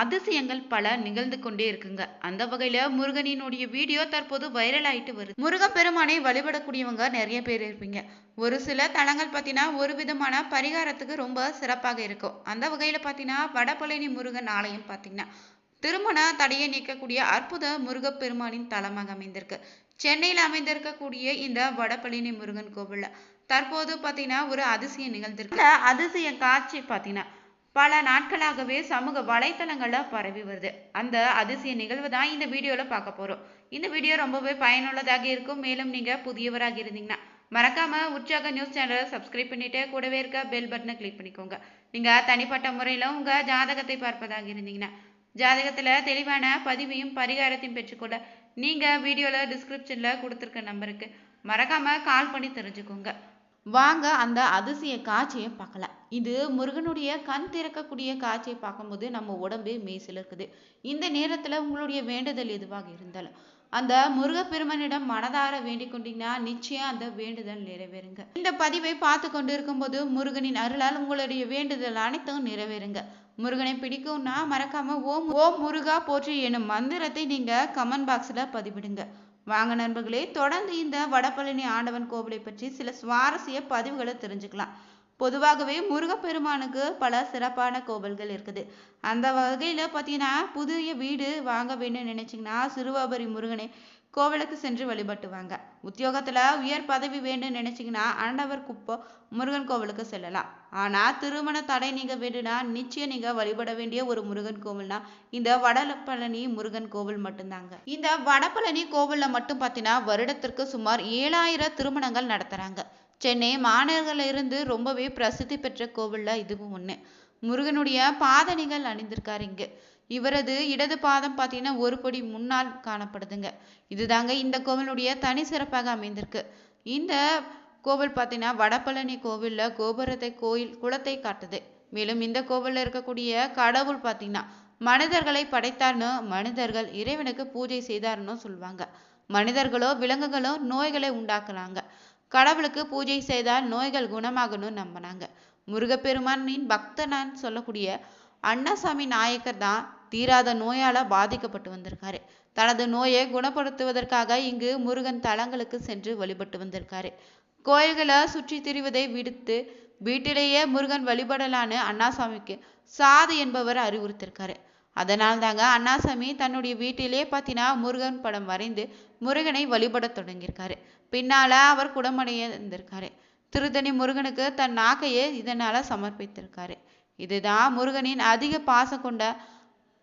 அதிசயங்கள் பல நிகழ்ந்து கொண்டே இருக்குங்க. அந்த வகையில முருகனினுடைய வீடியோ தற்போது வைரல் ஆயிட்டு வருது. முருகப்பெருமானை வழிபடக்கூடியவங்க நிறைய பேர் இருப்பீங்க. ஒரு சில தலங்கள் பார்த்தீங்கன்னா ஒரு விதமான பரிகாரத்துக்கு ரொம்ப சிறப்பாக இருக்கும். அந்த வகையில பார்த்தீங்கன்னா வடபழனி முருகன் ஆலயம் பார்த்தீங்கன்னா திருமண தடையை நீக்கக்கூடிய அற்புத முருகப்பெருமானின் தலமாக அமைந்திருக்கு. சென்னையில் அமைந்திருக்கக்கூடிய இந்த வடபழனி முருகன் கோவில்ல தற்போது பார்த்தீங்கன்னா ஒரு அதிசயம் நிகழ்ந்திருக்கு. அதிசய காட்சி பார்த்தீங்கன்னா பல நாட்களாகவே சமூக வலைத்தளங்கள்ல பரவி வருது. அந்த அதிசய நிகழ்வு தான் இந்த வீடியோவில் பார்க்க போறோம். இந்த வீடியோ ரொம்பவே பயனுள்ளதாக இருக்கும். மேலும் நீங்க புதியவராக இருந்தீங்கன்னா மறக்காம உற்சாக நியூஸ் சேனலை சப்ஸ்கிரைப் பண்ணிட்டு கூடவே இருக்க பெல் பட்டனை கிளிக் பண்ணிக்கோங்க. நீங்க தனிப்பட்ட முறையில உங்க ஜாதகத்தை பார்ப்பதாக இருந்தீங்கன்னா ஜாதகத்துல தெளிவான பதிவையும் பரிகாரத்தையும் பெற்றுக்கொள்ள நீங்க வீடியோவில் டிஸ்கிரிப்ஷன்ல கொடுத்துருக்க நம்பருக்கு மறக்காமல் கால் பண்ணி தெரிஞ்சுக்கோங்க. வாங்க அந்த அதிசய காட்சியை பார்க்கலாம். இது முருகனுடைய கண் திறக்கக்கூடிய காட்சியை பார்க்கும்போது நம்ம உடம்பே மெய்சில் இருக்குது. இந்த நேரத்தில் உங்களுடைய வேண்டுதல் எதுவாக இருந்தாலும் அந்த முருகப்பெருமனிடம் மனதார வேண்டிக் கொண்டீங்கன்னா நிச்சயம் அந்த வேண்டுதல் நிறைவேறுங்க. இந்த பதிவை பார்த்து கொண்டு இருக்கும்போது முருகனின் அருளால் உங்களுடைய வேண்டுதல் அனைத்தும் நிறைவேறுங்க. முருகனை பிடிக்கும்னா மறக்காம ஓம் ஓம் முருகா போற்றி எனும் மந்திரத்தை நீங்க கமெண்ட் பாக்ஸ்ல பதிவிடுங்க. வாங்க நண்பர்களே தொடர்ந்து இந்த வடபழனி ஆண்டவன் கோவிலை பற்றி சில சுவாரஸ்ய பதிவுகளை தெரிஞ்சுக்கலாம். பொதுவாகவே முருகப்பெருமானுக்கு பல சிறப்பான கோவில்கள் இருக்குது. அந்த வகையில் பார்த்தீங்கன்னா புதிய வீடு வாங்க வேணும்னு நினைச்சீங்கன்னா சிறுவாபரி முருகனை கோவிலுக்கு சென்று வழிபட்டுவாங்க. உத்தியோகத்துல உயர் பதவி வேண்டும் நினைச்சீங்கன்னா ஆண்டவர் குப்பம் முருகன் கோவிலுக்கு செல்லலாம். ஆனா திருமண தடை நீங்க வேண்டும்னா நிச்சயம் நீங்க வழிபட வேண்டிய ஒரு முருகன் கோவில்னா இந்த வடபழனி முருகன் கோவில் மட்டும்தாங்க. இந்த வடபழனி கோவில்ல மட்டும் பார்த்தீங்கன்னா வருடத்திற்கு சுமார் ஏழாயிரம் திருமணங்கள் நடத்துறாங்க. சென்னை மாநகரில் ரொம்பவே பிரசித்தி பெற்ற கோவில்ல இதுவும் ஒண்ணு. முருகனுடைய பாதணிகள் அணிந்திருக்காரு இங்க. இவரது இடது பாதம் பார்த்தீங்கன்னா ஒரு படி முன்னால் காணப்படுதுங்க. இதுதாங்க இந்த கோவிலுடைய தனி சிறப்பாக அமைந்திருக்கு. இந்த கோவில் பார்த்தீங்கன்னா வடபழனி கோவிலில் கோபுரத்தை கோயில் குளத்தை காட்டுது. மேலும் இந்த கோவிலில் இருக்கக்கூடிய கடவுள் பார்த்தீங்கன்னா மனிதர்களை படைத்தார்னு மனிதர்கள் இறைவனுக்கு பூஜை செய்தார்னு சொல்லுவாங்க. மனிதர்களோ விலங்குகளோ நோய்களை உண்டாக்குறாங்க கடவுளுக்கு பூஜை செய்தால் நோய்கள் குணமாகணும்னு நம்பினாங்க. முருகப்பெருமானின் பக்தனான்னு சொல்லக்கூடிய அண்ணாசாமி நாயக்கர் தான் தீராத நோயால பாதிக்கப்பட்டு வந்திருக்காரு. தனது நோயை குணப்படுத்துவதற்காக இங்கு முருகன் தலங்களுக்கு சென்று வழிபட்டு வந்திருக்காரு. கோயில்களை சுற்றி திரிவதை விடுத்து வீட்டிலேயே முருகன் வழிபடலான்னு அண்ணாசாமிக்கு சாது என்பவர் அறிவுறுத்திருக்காரு. அதனால் தாங்க அண்ணாசாமி தன்னுடைய வீட்டிலே பார்த்தீங்கன்னா முருகன் படம் வரைந்து முருகனை வழிபடத் தொடங்கியிருக்காரு. பின்னால அவர் குடமடைய இருந்திருக்காரு திருத்தணி முருகனுக்கு தன் நாக்கையே இதனால சமர்ப்பித்திருக்காரு. இதுதான் முருகனின் அதிக பாசம் கொண்ட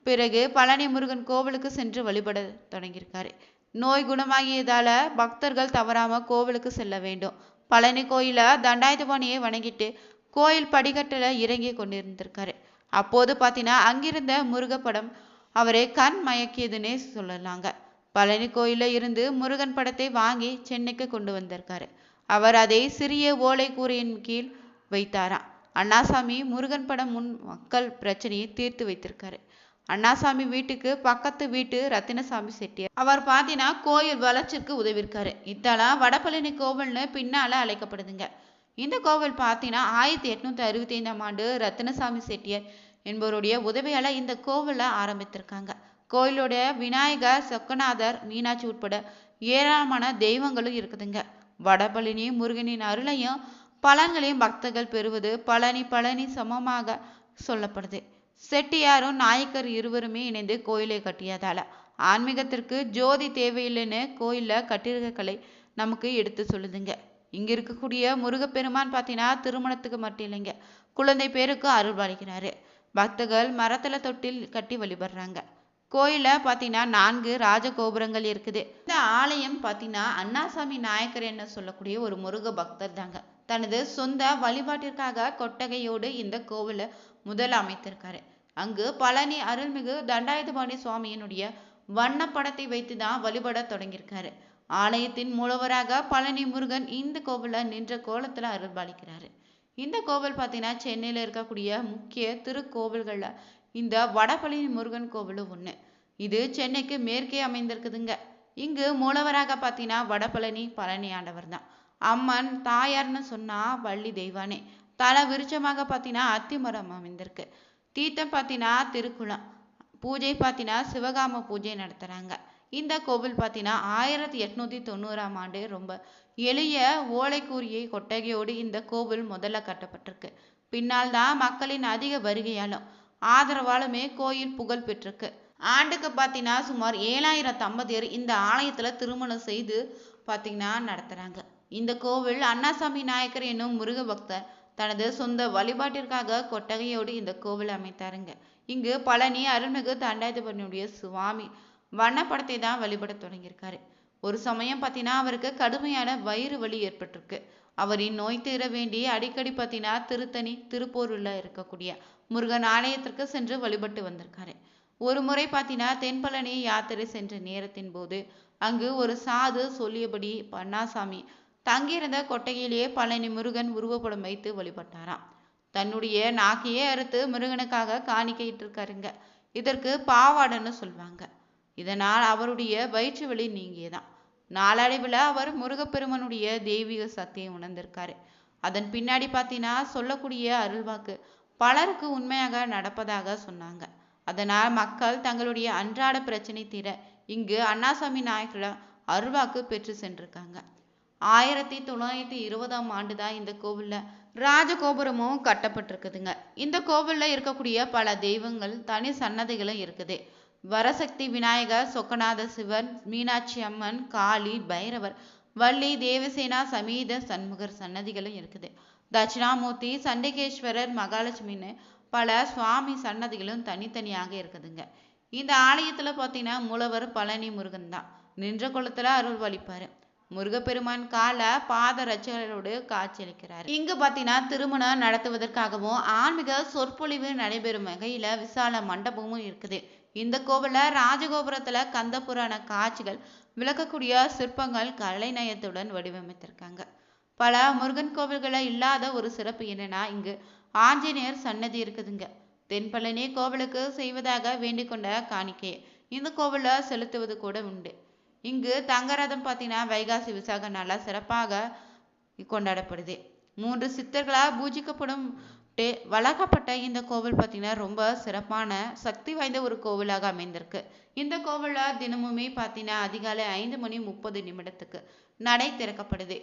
பிறகு பழனி முருகன் கோவிலுக்கு சென்று வழிபட தொடங்கியிருக்காரு. நோய் குணமாகியதால பக்தர்கள் தவறாம கோவிலுக்கு செல்ல வேண்டும். பழனி கோயில தண்டாயுதபாணியை வணங்கிட்டு கோயில் படிக்கட்டுல இறங்கி கொண்டிருந்திருக்காரு. அப்போது பார்த்தீங்கன்னா அங்கிருந்த முருகப்படம் அவரை கண் மயக்கியதுன்னே சொல்லலாங்க. பழனி கோயில இருந்து முருகன் படத்தை வாங்கி சென்னைக்கு கொண்டு வந்திருக்காரு. அவர் அதை சிறிய ஓலை கூரையின் கீழ் வைத்தாராம். அண்ணாசாமி முருகன் படம் முன் மக்கள் பிரச்சனையை தீர்த்து வைத்திருக்காரு. அண்ணாசாமி வீட்டுக்கு பக்கத்து வீட்டு ரத்தினசாமி செட்டியார். அவர் பார்த்தீங்கன்னா கோயில் வளர்ச்சிக்கு உதவிருக்காரு இத்தலம் வடபழனி கோவில்னு பின்னால் அழைக்கப்படுதுங்க. இந்த கோவில் பார்த்தீங்கன்னா ஆயிரத்தி எட்நூத்தி அறுபத்தி ஐந்தாம் ஆண்டு ரத்தினசாமி செட்டியார் என்பவருடைய உதவியால இந்த கோவிலை ஆரம்பித்திருக்காங்க. கோயிலுடைய விநாயகர் சொக்கநாதர் மீனாட்சி உட்பட ஏராளமான தெய்வங்களும் இருக்குதுங்க. வடபழனி முருகனின் அருளையும் பலன்களையும் பக்தர்கள் பெறுவது பழனி பழனி சமமாக சொல்லப்படுது. செட்டியாரும் நாயக்கர் இருவருமே இணைந்து கோயிலை கட்டியதால. ஆன்மீகத்திற்கு ஜோதி தேவையில்லைன்னு கோயிலில் கட்டிடக்கலை நமக்கு எடுத்து சொல்லுதுங்க. இங்க இருக்கக்கூடிய முருகப்பெருமான் பார்த்தீங்கன்னா திருமணத்துக்கு மட்டும் இல்லைங்க. குழந்தை பேருக்கு அருள்பாலிக்கிறாரு பக்தர்கள் மரத்துல தொட்டில் கட்டி வழிபடுறாங்க. கோயில பார்த்தீங்கன்னா நான்கு ராஜ கோபுரங்கள் இருக்குது. இந்த ஆலயம் பார்த்தீங்கன்னா அண்ணாசாமி நாயக்கர் என்ன சொல்லக்கூடிய ஒரு முருக பக்தர் தாங்க. தனது சொந்த வழிபாட்டிற்காக கொட்டகையோடு இந்த கோவிலை முதல் அமைத்திருக்காரு. அங்கு பழனி அருள்மிகு தண்டாயுதபாணி சுவாமியினுடைய வண்ணப்படத்தை வைத்து தான் வழிபட தொடங்கியிருக்காரு. ஆலயத்தின் மூலவராக பழனி முருகன் இந்த கோவில நின்ற கோலத்துல அருள்பாலிக்கிறாரு. இந்த கோவில் பார்த்தீங்கன்னா சென்னையில இருக்கக்கூடிய முக்கிய திருக்கோவில்கள்ல இந்த வடபழனி முருகன் கோவிலும் ஒண்ணு. இது சென்னைக்கு மேற்கே அமைந்திருக்குதுங்க. இங்கு மூலவராக பார்த்தீங்கன்னா வடபழனி பழனி ஆண்டவர் தான் அம்மன் தாயார்னு சொன்னா வள்ளி தெய்வானே. தல விருட்சமாக பார்த்தீங்கன்னா அத்திமரம் அமைந்திருக்கு. தீர்த்தம் பார்த்தீங்கன்னா திருக்குளம் பூஜை பார்த்தீங்கன்னா சிவகாம பூஜை நடத்துகிறாங்க இந்த கோவில் பார்த்தீங்கன்னா ஆயிரத்தி எட்நூற்றி தொண்ணூறாம் ஆண்டு ரொம்ப எளிய ஓலைக்கூரியை கொட்டகையோடு இந்த கோவில் முதல்ல கட்டப்பட்டிருக்கு. பின்னால் தான் மக்களின் அதிக வருகையாலும் ஆதரவாலுமே கோயில் புகழ் பெற்றிருக்கு. ஆண்டுக்கு பார்த்தீங்கன்னா சுமார் ஏழாயிரம் தம்பதியர் இந்த ஆலயத்தில் திருமணம் செய்து பார்த்தீங்கன்னா நடத்துகிறாங்க இந்த கோவில் அண்ணாசாமி நாயக்கர் என்னும் முருக பக்தர் தனது சொந்த வழிபாட்டிற்காக கொட்டகையோடு இந்த கோவில் அமைத்தாருங்க. இங்கு பழனி அருள்மிகு தண்டாயுதபரனுடைய சுவாமி வண்ணப்படத்தை தான் வழிபட தொடங்கியிருக்காரு. ஒரு சமயம் பார்த்தீங்கன்னா அவருக்கு கடுமையான வயிறு வலி ஏற்பட்டிருக்கு. அவரின் நோய் தீர வேண்டி அடிக்கடி பார்த்தீங்கன்னா திருத்தணி திருப்பூரில் இருக்கக்கூடிய முருகன் ஆலயத்திற்கு சென்று வழிபட்டு வந்திருக்காரு. ஒரு முறை பார்த்தீங்கன்னா தென்பழனி யாத்திரை சென்ற நேரத்தின் போது அங்கு ஒரு சாது சொல்லியபடி பண்ணாசாமி தங்கியிருந்த கொட்டகையிலேயே பழனி முருகன் உருவப்படம் வைத்து வழிபட்டாராம். தன்னுடைய நாக்கையே அறுத்து முருகனுக்காக காணிக்கையிட்டிருக்காருங்க. இதற்கு பாவாடன்னு சொல்லுவாங்க இதனால் அவருடைய வயிற்று வலி நீங்கியதான் நாளடைவில் அவர் முருகப்பெருமனுடைய தெய்வீக சக்தியை உணர்ந்திருக்காரு. அதன் பின்னாடி பார்த்தீங்கன்னா சொல்லக்கூடிய அருள்வாக்கு பலருக்கு உண்மையாக நடப்பதாக சொன்னாங்க. அதனால் மக்கள் தங்களுடைய அன்றாட பிரச்சனை தீர இங்கு அண்ணாசாமி நாயக்கர அருள்வாக்கு பெற்று சென்றிருக்காங்க. ஆயிரத்தி தொள்ளாயிரத்தி இருபதாம் ஆண்டு தான் இந்த கோவிலில் ராஜகோபுரமும் கட்டப்பட்டிருக்குதுங்க. இந்த கோவிலில் இருக்கக்கூடிய பல தெய்வங்கள் தனி சன்னதிகளும் இருக்குது. வரசக்தி விநாயகர் சொக்கநாத சிவன் மீனாட்சி அம்மன் காளி பைரவர் வள்ளி தேவசேனா சமீத சண்முகர் சன்னதிகளும் இருக்குது. தட்சிணாமூர்த்தி சண்டிகேஸ்வரர் மகாலட்சுமின்னு பல சுவாமி சன்னதிகளும் தனித்தனியாக இருக்குதுங்க. இந்த ஆலயத்தில் பார்த்தீங்கன்னா மூலவர் பழனி முருகன் தான். நின்ற குளத்துல அருள் வலிப்பாரு முருகப்பெருமான் கால பாத ரச்சகளோடு காட்சியளிக்கிறார். இங்கு பார்த்தீங்கன்னா திருமணம் நடத்துவதற்காகவும் ஆன்மீக சொற்பொழிவு நடைபெறும் வகையில விசால மண்டபமும் இருக்குது. இந்த கோவில ராஜகோபுரத்துல கந்த புராண காட்சிகள் விளக்கக்கூடிய சிற்பங்கள் கலைநயத்துடன் வடிவமைத்திருக்காங்க. பல முருகன் கோவில்களில் இல்லாத ஒரு சிறப்பு என்னன்னா இங்கு ஆஞ்சநேயர் சன்னதி இருக்குதுங்க. தென்பழனி கோவிலுக்கு செய்வதாக வேண்டிக் கொண்ட காணிக்கையை இந்த கோவில்ல செலுத்துவது கூட உண்டு. இங்கு தங்கரதம் பார்த்தீங்கன்னா வைகாசி விசாக நல்லா சிறப்பாக கொண்டாடப்படுது. மூன்று சித்தர்களால் பூஜிக்கப்படும் வளர்க்கப்பட்ட இந்த கோவில் பார்த்தீங்கன்னா ரொம்ப சிறப்பான சக்தி வாய்ந்த ஒரு கோவிலாக அமைந்திருக்கு. இந்த கோவிலில் தினமுமே பார்த்தீங்கன்னா அதிகாலை ஐந்து மணி முப்பது நிமிடத்துக்கு நடை திறக்கப்படுது.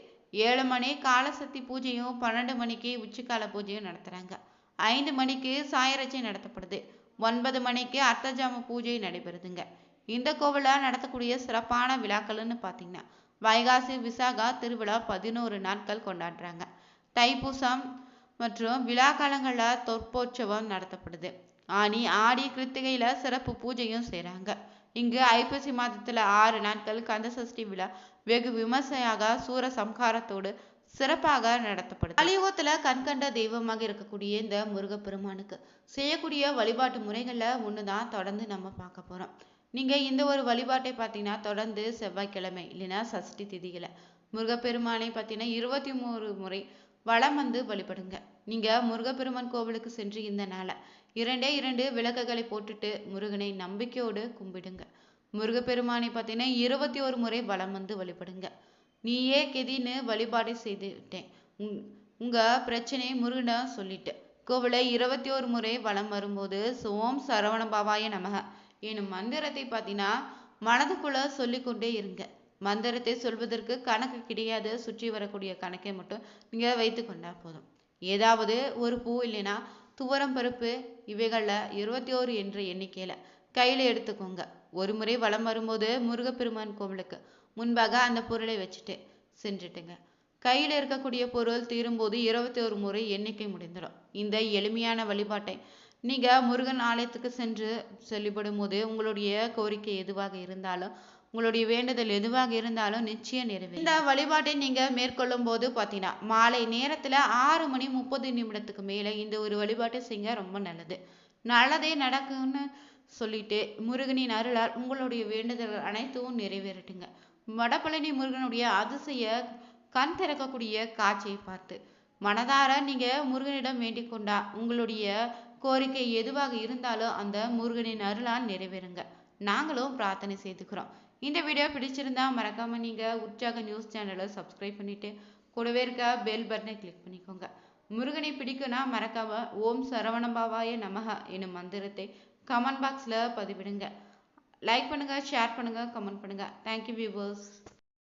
ஏழு மணி காலசக்தி பூஜையும் பன்னெண்டு மணிக்கு உச்சிக்கால பூஜையும் நடத்துகிறாங்க ஐந்து மணிக்கு சாயரட்சை நடத்தப்படுது. ஒன்பது மணிக்கு அர்த்தஜாம பூஜை நடைபெறுதுங்க. இந்த கோவிலில் நடத்தக்கூடிய சிறப்பான விழாக்கள்னு பார்த்தீங்கன்னா வைகாசி விசாகா திருவிழா பதினோரு நாட்கள் கொண்டாடுறாங்க. தைப்பூசம் மற்றும் விழா காலங்களில் தொற்போற்சவம் நடத்தப்படுது. ஆனி ஆடி கிருத்திகையில சிறப்பு பூஜையும் செய்கிறாங்க இங்கு ஐப்பசி மாதத்துல ஆறு நாட்கள் கந்தசஷ்டி விழா வெகு விமர்சையாக சூர சம்ஹாரத்தோடு சிறப்பாக நடத்தப்படுது. கலியுகத்துல கண்கண்ட தெய்வமாக இருக்கக்கூடிய இந்த முருகப்பெருமானுக்கு செய்யக்கூடிய வழிபாட்டு முறைகள்ல ஒண்ணுதான் தொடர்ந்து நம்ம பார்க்க போறோம். நீங்கள் இந்த ஒரு வழிபாட்டை பார்த்தீங்கன்னா தொடர்ந்து செவ்வாய்க்கிழமை இல்லைன்னா சஷ்டி திதியில். முருகப்பெருமானை பார்த்தீங்கன்னா இருபத்தி மூணு முறை வளம் வந்து வழிபடுங்க. நீங்கள் முருகப்பெருமான் கோவிலுக்கு சென்று இந்த நாளை இரண்டே இரண்டு விளக்குகளை போட்டுட்டு முருகனை நம்பிக்கையோடு கும்பிடுங்க. முருகப்பெருமானை பார்த்தீங்கன்னா இருபத்தி ஒரு முறை வளம் வந்து வழிபடுங்க. நீயே கெதின்னு வழிபாடு செய்து விட்டேன் உங் உங்கள் பிரச்சனையை முருகனை சொல்லிட்டு. கோவிலை இருபத்தி ஒரு முறை வளம் வரும்போது சோம் சரவண பவாய நமக. எனும் மந்திரத்தை பார்த்தீங்கன்னா மனதுக்குள்ள சொல்லிக்கொண்டே இருங்க. மந்திரத்தை சொல்வதற்கு கணக்கு கிடையாது. சுற்றி வரக்கூடிய கணக்கை மட்டும் நீங்க வைத்து கொண்டா போதும். ஏதாவது ஒரு பூ இல்லைன்னா துவரம் பருப்பு இவைகள்ல இருபத்தி ஓரு என்ற எண்ணிக்கையில கையில எடுத்துக்கோங்க. ஒரு முறை வலம் வரும்போது முருகப்பெருமான் கோவிலுக்கு முன்பாக அந்த பொருளை வச்சுட்டு சென்றுட்டுங்க. கையில இருக்கக்கூடிய பொருள் தீரும்போது இருபத்தி ஒரு முறை எண்ணிக்கை முடிந்துடும். இந்த எளிமையான வழிபாட்டை நீங்க முருகன் ஆலயத்துக்கு சென்று செல்லிப்படும் போது உங்களுடைய கோரிக்கை எதுவாக இருந்தாலும் உங்களுடைய வேண்டுதல் எதுவாக இருந்தாலும் நிச்சயம் நிறைவேறும். இந்த வழிபாட்டை நீங்க மேற்கொள்ளும் போது பார்த்தீங்கன்னா மாலை நேரத்துல ஆறு மணி முப்பது நிமிடத்துக்கு மேல இந்த ஒரு வழிபாட்டை செய்ய ரொம்ப நல்லது. நல்லதே நடக்கும்னு சொல்லிட்டு முருகனின் அருளால் உங்களுடைய வேண்டுதல்கள் அனைத்தும் நிறைவேறட்டுங்க. வடபழனி முருகனுடைய அதிசய கண் திறக்கக்கூடிய காட்சியை பார்த்து மனதார நீங்க முருகனிடம் வேண்டிக் கொண்டா உங்களுடைய கோரிக்கை எதுவாக இருந்தாலும் அந்த முருகனின் அருளால் நிறைவேறுங்க. நாங்களும் பிரார்த்தனை செய்துக்கிறோம். இந்த வீடியோ பிடிச்சிருந்தா மறக்காம நீங்க உற்சாக நியூஸ் சேனலை சப்ஸ்கிரைப் பண்ணிட்டு கூடவே இருக்க பெல் பட்டனை கிளிக் பண்ணிக்கோங்க. முருகனை பிடிக்கும்னா மறக்காம ஓம் சரவணபாவாய நமக என்னும் மந்திரத்தை கமெண்ட் பாக்ஸில் பதிவிடுங்க. லைக் பண்ணுங்கள் ஷேர் பண்ணுங்கள் கமெண்ட் பண்ணுங்கள் தேங்க்யூ வியூவர்ஸ்